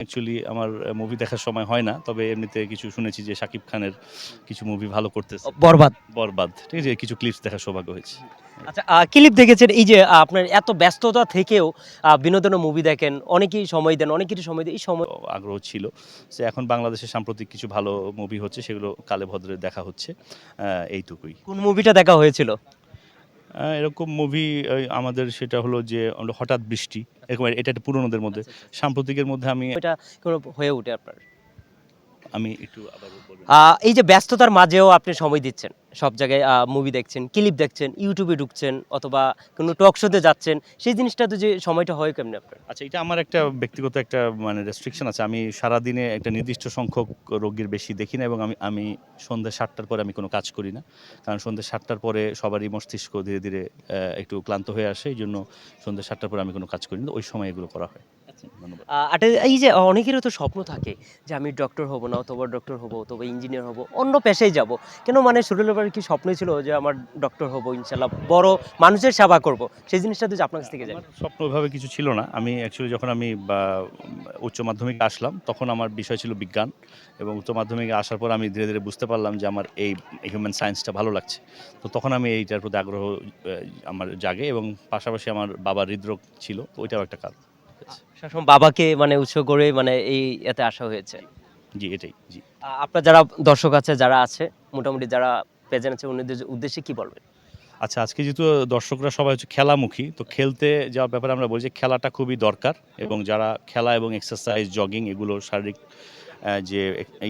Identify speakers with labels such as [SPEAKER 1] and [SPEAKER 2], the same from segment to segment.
[SPEAKER 1] Actually আমার movie দেখার সময় হয় না তবে এমনিতে কিছু শুনেছি যে শাকিব খানের কিছু মুভি ভালো করতেছে।
[SPEAKER 2] বরবাদ।
[SPEAKER 1] বরবাদ ঠিক আছে? কিছু ক্লিপস দেখার সৌভাগ্য হয়েছে।
[SPEAKER 2] আচ্ছা ক্লিপ দেখেছেন? এই যে আপনার এত ব্যস্ততা থেকেও আহ, বিনোদনের মুভি দেখেন অনেকেই সময় দেন অনেকেরই সময় দেন এই সময়
[SPEAKER 1] আগ্রহ ছিল। সে এখন বাংলাদেশে সাম্প্রতিক কিছু ভালো মুভি হচ্ছে সেগুলো কালে ভদ্রে দেখা হচ্ছে এইটুকুই।
[SPEAKER 2] কোন মুভিটা দেখা হয়েছিল?
[SPEAKER 1] এরকম মুভি আমাদের সেটা হলো যে হঠাৎ বৃষ্টি এরকম এটা একটা পুরোনোদের মধ্যে। সাম্প্রতিকের মধ্যে আমি
[SPEAKER 2] এটা হয়ে ওঠে আপনার?
[SPEAKER 1] আমি একটু আবার
[SPEAKER 2] এই যে ব্যস্ততার মাঝেও আপনি সময় দিচ্ছেন। সব জায়গায় মুভি দেখছেন ক্লিপ দেখছেন ইউটিউবে ঢুকছেন অথবা কোনো টক শোতে যাচ্ছেন সেই জিনিসটাতে যে সময়টা হয় কেমনি আপনার?
[SPEAKER 1] আচ্ছা এটা আমার একটা ব্যক্তিগত একটা মানে রেস্ট্রিকশন আছে। আমি সারা দিনে একটা নির্দিষ্ট সংখ্যক রোগীর বেশি দেখি না এবং আমি আমি সন্ধ্যা সাতটার পরে আমি কোনো কাজ করি না। কারণ সন্ধ্যা সাতটার পরে সবারই মস্তিষ্ক ধীরে ধীরে একটু ক্লান্ত হয়ে আসে। এই জন্য সন্ধ্যা সাতটার পরে আমি কোনো কাজ করি না। ওই সময় এগুলো করা হয়।
[SPEAKER 2] আর এই যে অনেকেরও তো স্বপ্ন থাকে যে আমি ডক্টর হব না অথবা ডক্টর হব অথবা ইঞ্জিনিয়ার হব অন্য পেশায় যাব। কেন মানে ব্যাপারে কি স্বপ্ন ছিল যে আমার ডক্টর হব ইনশাল্লাহ বড় মানুষের সেবা করব? সেই জিনিসটা তো যে আপনার কাছ থেকে
[SPEAKER 1] আমার স্বপ্ন ওইভাবে কিছু ছিল না। আমি অ্যাকচুয়ালি যখন আমি উচ্চ মাধ্যমিকে আসলাম তখন আমার বিষয় ছিল বিজ্ঞান এবং উচ্চ মাধ্যমিকে আসার পর আমি ধীরে ধীরে বুঝতে পারলাম যে আমার এই হিউম্যান সায়েন্সটা ভালো লাগছে। তো তখন আমি এইটার প্রতি আগ্রহ আমার জাগে এবং পাশাপাশি আমার বাবার হৃদরোগ ছিল তো ওইটাও একটা কারণ।
[SPEAKER 2] সবসময় বাবাকে মানে উৎস করে মানে এই এতে আসা হয়েছে।
[SPEAKER 1] জি এটাই জি।
[SPEAKER 2] আপনার যারা দর্শক আছে যারা আছে মোটামুটি যারা প্রেজেন্ট আছে উনিদের উদ্দেশ্যে কি বলবেন?
[SPEAKER 1] আচ্ছা আজকে যেহেতু দর্শকরা সবাই হচ্ছে খেলামুখী তো খেলতে যাওয়ার ব্যাপারে আমরা বলি যে খেলাটা খুবই দরকার এবং যারা খেলা এবং এক্সারসাইজ জগিং এগুলো শারীরিক যে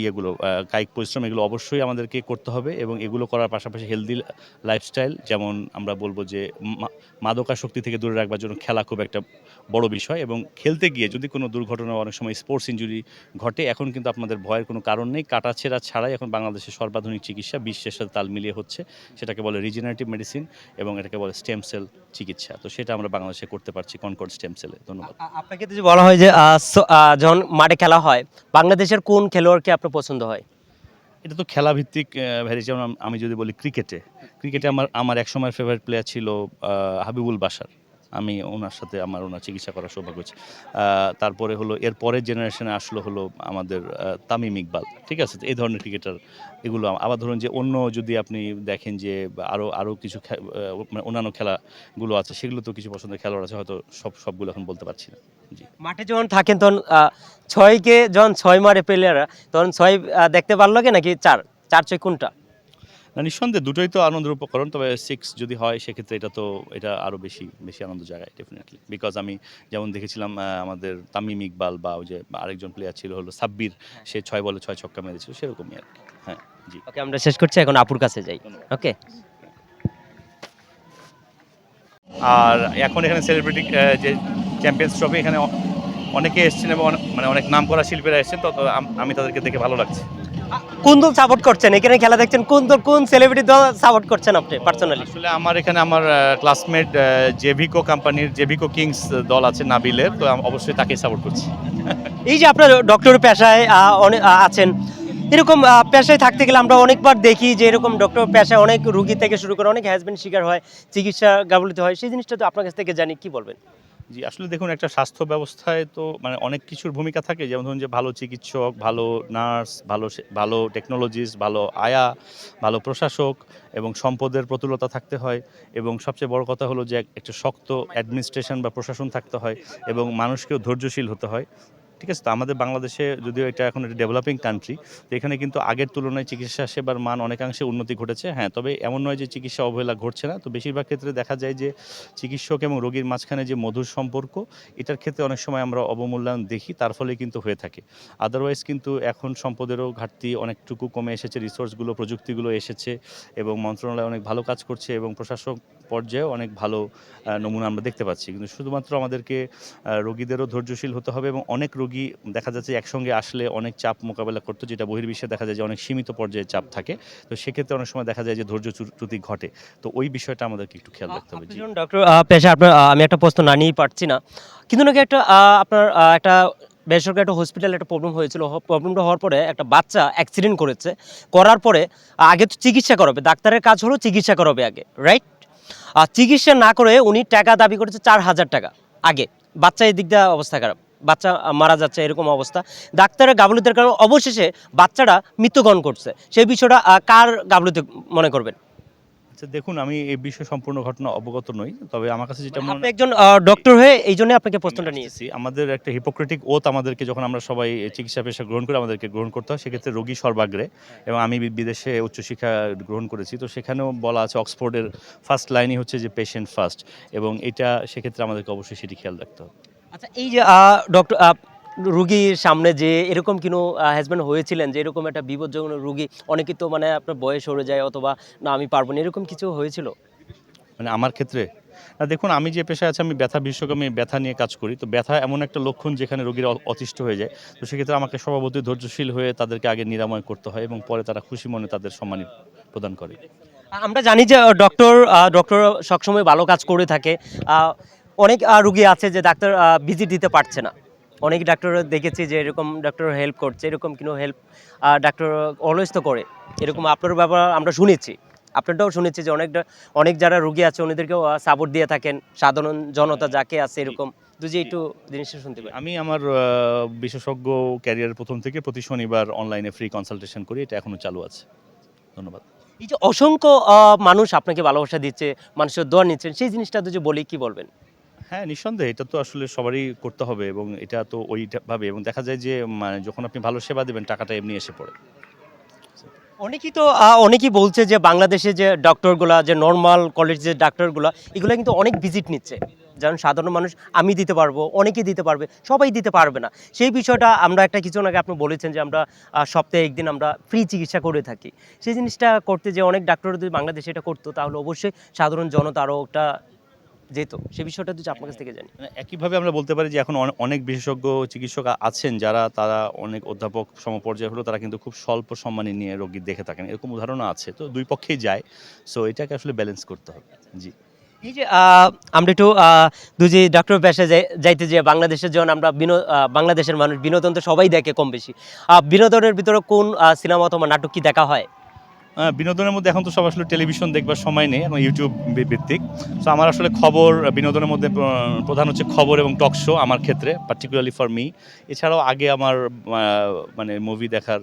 [SPEAKER 1] ইয়েগুলো কায়িক পরিশ্রম, এগুলো অবশ্যই আমাদেরকে করতে হবে এবং এগুলো করার পাশাপাশি হেলদি লাইফস্টাইল যেমন আমরা বলব যে মাদকাসক্তি থেকে দূরে রাখবার জন্য খেলা খুব একটা বড় বিষয় এবং খেলতে গিয়ে যদি কোনো দুর্ঘটনা, অনেক সময় স্পোর্টস ইঞ্জুরি ঘটে, এখন কিন্তু আপনাদের ভয়ের কোনো কারণ নেই। কাটাছেড়া ছাড়াই এখন বাংলাদেশের সর্বাধুনিক চিকিৎসা, বিশ্বের সাথে তাল মিলিয়ে হচ্ছে। সেটাকে বলে রিজেনারেটিভ মেডিসিন এবং এটাকে বলে স্টেম সেল চিকিৎসা। তো সেটা আমরা বাংলাদেশে করতে পারছি কনকর্ড স্টেম সেলে ধন্যবাদ।
[SPEAKER 2] আপনাকে যদি বলা হয় যে যখন মাঠে খেলা হয়, বাংলাদেশের কোন খেলোয়াড়কে আপনার পছন্দ হয়?
[SPEAKER 1] এটা তো খেলা ভিত্তিক ভ্যারিয়েশন আমি যদি বলি ক্রিকেটে। ক্রিকেটে আমার আমার এক সময় ফেভারিট প্লেয়ার ছিল হাবিবুল বাসার আমি ওনার সাথে আমার ওনার চিকিৎসা করার সৌভাগ্য হয়েছে। তারপরে হলো, এর পরের জেনারেশনে আসলো হলো আমাদের তামিম ইকবাল। ঠিক আছে? এই ধরনের ক্রিকেটার এগুলো আবার ধরুন যে অন্য যদি আপনি দেখেন যে আরও আরও কিছু মানে অন্যান্য খেলাগুলো আছে, সেগুলো তো কিছু পছন্দের খেলোয়াড় আছে, হয়তো সব, সবগুলো এখন বলতে পারছি না। জি।
[SPEAKER 2] মাঠে যখন থাকেন তখন ছয়কে যখন ছয় মারে প্লেয়াররা তখন ছয় দেখতে ভালো লাগে নাকি চার? চার ছয় কোনটা?
[SPEAKER 1] না নিঃসন্দেহে দুটোই তো আনন্দের উপকরণ তবে সিক্স যদি হয় সেক্ষেত্রে এটা তো এটা আরও বেশি বেশি আনন্দ জায়গায় ডেফিনেটলি বিকজ আমি যেমন দেখেছিলাম আমাদের তামিম ইকবাল বা ওই যে আরেকজন প্লেয়ার ছিল হলো সাব্বির সে ছয় বলে ছয় ছক্কা মেরেছিল সেরকমই আর কি। হ্যাঁ জি।
[SPEAKER 2] ওকে আমরা শেষ করছি এখন আপুর কাছে যাই। ওকে
[SPEAKER 1] আর এখন এখানে সেলিব্রিটি যে চ্যাম্পিয়ন্স ট্রফি এখানে অনেকে এসেছেন এবং মানে অনেক নাম করা শিল্পীরা এসেছেন তো আমি তাদেরকে দেখে ভালো লাগছে।
[SPEAKER 2] কোন দল সাপোর্ট করছেন? এখানে খেলা দেখছেন কোন দল কোন সেলিব্রিটি দল সাপোর্ট করছেন আপনি পার্সোনালি
[SPEAKER 1] আসলে আমার এখানে আমার ক্লাসমেট জেভিকো কোম্পানির জেভিকো কিংস দল আছে নাবিলের তো অবশ্যই তাকেই সাপোর্ট করছি।
[SPEAKER 2] এই যে আপনার ডক্টর পেশায় আহ, অনে- আহ, আছেন এরকম পেশায় থাকতে গেলে আমরা অনেকবার দেখি যে এরকম ডক্টর পেশায় অনেক রুগী থেকে শুরু করে অনেক হ্যাজবেন্ড শিকার হয় চিকিৎসা গাবলিতে হয় সেই জিনিসটা তো আপনার কাছ থেকে জানি কি বলবেন?
[SPEAKER 1] জি আসলে দেখুন একটা স্বাস্থ্য ব্যবস্থায় তো মানে অনেক কিছুর ভূমিকা থাকে। যেমন ধরুন যে ভালো চিকিৎসক ভালো নার্স ভালো ভালো টেকনোলজিস্ট ভালো আয়া ভালো প্রশাসক এবং সম্পদের প্রতুলতা থাকতে হয় এবং সবচেয়ে বড় কথা হলো যে এক- একটা শক্ত অ্যাডমিনিস্ট্রেশন বা প্রশাসন থাকতে হয় এবং মানুষকেও ধৈর্যশীল হতে হয়। ঠিক আছে? তো আমাদের বাংলাদেশে যদিও এটা এখন একটা ডেভেলপিং কান্ট্রি তো এখানে কিন্তু আগের তুলনায় চিকিৎসা সেবার মান অনেকাংশে উন্নতি ঘটেছে। হ্যাঁ তবে এমন নয় যে চিকিৎসা অবহেলা ঘটছে না, তো বেশিরভাগ ক্ষেত্রে দেখা যায় যে চিকিৎসক এবং রোগীর মাঝখানে যে মধুর সম্পর্ক, এটার ক্ষেত্রে অনেক সময় আমরা অবমূল্যায়ন দেখি, তার ফলে কিন্তু হয়ে থাকে। আদারওয়াইজ কিন্তু এখন সম্পদেরও ঘাটতি অনেকটুকু কমে এসেছে রিসোর্সগুলো প্রযুক্তিগুলো এসেছে এবং মন্ত্রণালয় অনেক ভালো কাজ করছে এবং প্রশাসক পর্যায়েও অনেক ভালো নমুনা আমরা দেখতে পাচ্ছি। কিন্তু শুধুমাত্র আমাদেরকে রোগীদেরও ধৈর্যশীল হতে হবে এবং অনেক রোগী দেখা যাচ্ছে একসঙ্গে আসলে অনেক চাপ মোকাবেলা করতে যেটা বহির্বিশ্বে দেখা যায় যে অনেক সীমিত পর্যায়ে চাপ থাকে। তো সেক্ষেত্রে অনেক সময় দেখা যায় যে ধৈর্য চ্যু- চ্যুতি ঘটে। তো ওই বিষয়টা আমাদেরকে একটু খেয়াল রাখতে হবে।
[SPEAKER 2] ডক্টর পেশা আপনার আমি একটা প্রশ্ন না নিয়েই পারছি না। কিন্তু নাকি একটা আপনার একটা বেসরকারি একটা হসপিটালে একটা প্রবলেম হয়েছিল। প্রবলেমটা হওয়ার পরে একটা বাচ্চা অ্যাক্সিডেন্ট করেছে। করার পরে আগে তো চিকিৎসা করাবে ডাক্তারের কাজ হলো চিকিৎসা করাবে আগে রাইট চিকিৎসা না করে উনি টাকা দাবি করেছে চার হাজার টাকা। আগে, বাচ্চা এই দিক দিয়ে অবস্থা খারাপ। বাচ্চা মারা যাচ্ছে, এরকম অবস্থা। ডাক্তারের গাফলতির কারণে অবশেষে বাচ্চাটা মৃত্যুবরণ করছে। সেই বিষয়টা কার গাফলতি মনে করবেন?
[SPEAKER 1] দেখুন আমি এই বিষয়ে সম্পূর্ণ ঘটনা অবগত নই তবে আমার কাছে যেটা মনে
[SPEAKER 2] আপনি একজন ডক্টর হয়ে এই জন্য আপনাকে প্রশ্নটা নিয়েছি।
[SPEAKER 1] আমাদের একটা হিপোক্রেটিক ওথ আমাদেরকে যখন আমরা সবাই চিকিৎসা পেশা গ্রহণ করে আমাদেরকে গ্রহণ করতে হয় সেক্ষেত্রে রোগী সর্বাগ্রে। এবং আমি বিদেশে উচ্চশিক্ষা গ্রহণ করেছি তো সেখানেও বলা আছে অক্সফোর্ডের ফার্স্ট লাইনই হচ্ছে যে পেশেন্ট ফার্স্ট এবং এটা সেক্ষেত্রে আমাদেরকে অবশ্যই সেটি খেয়াল রাখতে হবে।
[SPEAKER 2] আচ্ছা এই যে ডক্টর রুগীর সামনে যে এরকম কোনো হাজব্যান্ড হয়েছিলেন যে এরকম একটা বিপজ্জনক রুগী অনেকে তো মানে আপনার বয়স সরে যায় অথবা না আমি পারব না এরকম কিছু হয়েছিল?
[SPEAKER 1] মানে আমার ক্ষেত্রে না দেখুন আমি যে পেশায় আছি আমি ব্যথা বিশেষজ্ঞ আমি ব্যথা নিয়ে কাজ করি। তো ব্যথা এমন একটা লক্ষণ যেখানে রোগীরা অতিষ্ঠ হয়ে যায়। তো সেক্ষেত্রে আমাকে স্বভাবতই ধৈর্যশীল হয়ে তাদেরকে আগে নিরাময় করতে হয় এবং পরে তারা খুশি মনে তাদের সম্মানী প্রদান করে।
[SPEAKER 2] আমরা জানি যে ডক্টর ডক্টর সবসময় ভালো কাজ করে থাকে। অনেক রুগী আছে যে ডাক্তার ভিজিট দিতে পারছে না। অনেক ডাক্তার দেখেছি যে এরকম ডাক্তার হেল্প করছে এরকম কোনো হেল্প ডাক্তার অলওয়েজ তো করে। এরকম আপনার ব্যাপার আমরা শুনেছি। আপনারটাও শুনেছি যে অনেক অনেক যারা রুগী আছে ওনাদেরকেও সাপোর্ট দিয়ে থাকেন। সাধারণ জনতা যাকে আছে এরকম। যদি একটু জিনিসটা শুনতে পাই।
[SPEAKER 1] আমি আমার বিশেষজ্ঞ ক্যারিয়ার প্রথম থেকে প্রতি শনিবার অনলাইনে ফ্রি কনসালটেশন করি এটা এখনও চালু আছে। ধন্যবাদ।
[SPEAKER 2] এই যে অসংখ্য আহ, মানুষ আপনাকে ভালোবাসা দিচ্ছে মানুষের দোয়া নিচ্ছেন সেই জিনিসটা যদি বলি কি বলবেন?
[SPEAKER 1] হ্যাঁ নিঃসন্দেহে এটা তো আসলে সবারই করতে হবে এবং এটা তো ওইভাবে এবং দেখা যায় যে মানে যখন আপনি ভালো সেবা দেবেন, টাকাটা এমনি এসে পড়ে।
[SPEAKER 2] অনেকেই তো অনেকেই বলছে যে, বাংলাদেশে যে ডক্টরগুলা, যে নর্মাল কলেজ যে ডাক্তারগুলা, এগুলো কিন্তু অনেক ভিজিট নিচ্ছে। যেমন সাধারণ মানুষ, আমি দিতে পারব, অনেকেই দিতে পারবে, সবাই দিতে পারবে না। সেই বিষয়টা আমরা একটা কিছু আগে আপনি বলেছেন যে, আমরা সপ্তাহে একদিন আমরা ফ্রি চিকিৎসা করে থাকি। সেই জিনিসটা করতে যে অনেক ডাক্তার যদি বাংলাদেশে এটা করতো, তাহলে অবশ্যই সাধারণ জনতা আরও একটা যেত সেই বিষয়টা যদি আপনার কাছ থেকে জানি।
[SPEAKER 1] মানে একইভাবে আমরা বলতে পারি যে এখন অনেক বিশেষজ্ঞ চিকিৎসক আছেন যারা তারা অনেক অধ্যাপক সমপর্যায়ে হলো তারা কিন্তু খুব স্বল্প সম্মানী নিয়ে রোগী দেখে থাকেন। এরকম উদাহরণও আছে তো দুই পক্ষেই যায়। সো এটাকে আসলে ব্যালেন্স করতে হবে। জি।
[SPEAKER 2] এই যে আমরা একটু দুজি ডক্টর পেশায় যাই- যাইতে যে বাংলাদেশের যখন আমরা বিনো- বাংলাদেশের মানুষ বিনোদন তো সবাই দেখে কম বেশি বিনোদনের ভিতরে কোন সিনেমা অথবা নাটক কি দেখা হয়?
[SPEAKER 1] বিনোদনের মধ্যে এখন তো সব আসলে টেলিভিশন দেখবার সময় নেই, এখন ইউটিউব ভিত্তিক। সো আমার আসলে খবর বিনোদনের মধ্যে প্রধান হচ্ছে খবর এবং টক শো আমার ক্ষেত্রে পার্টিকুলারলি ফর মি এছাড়াও আগে আমার মানে মুভি দেখার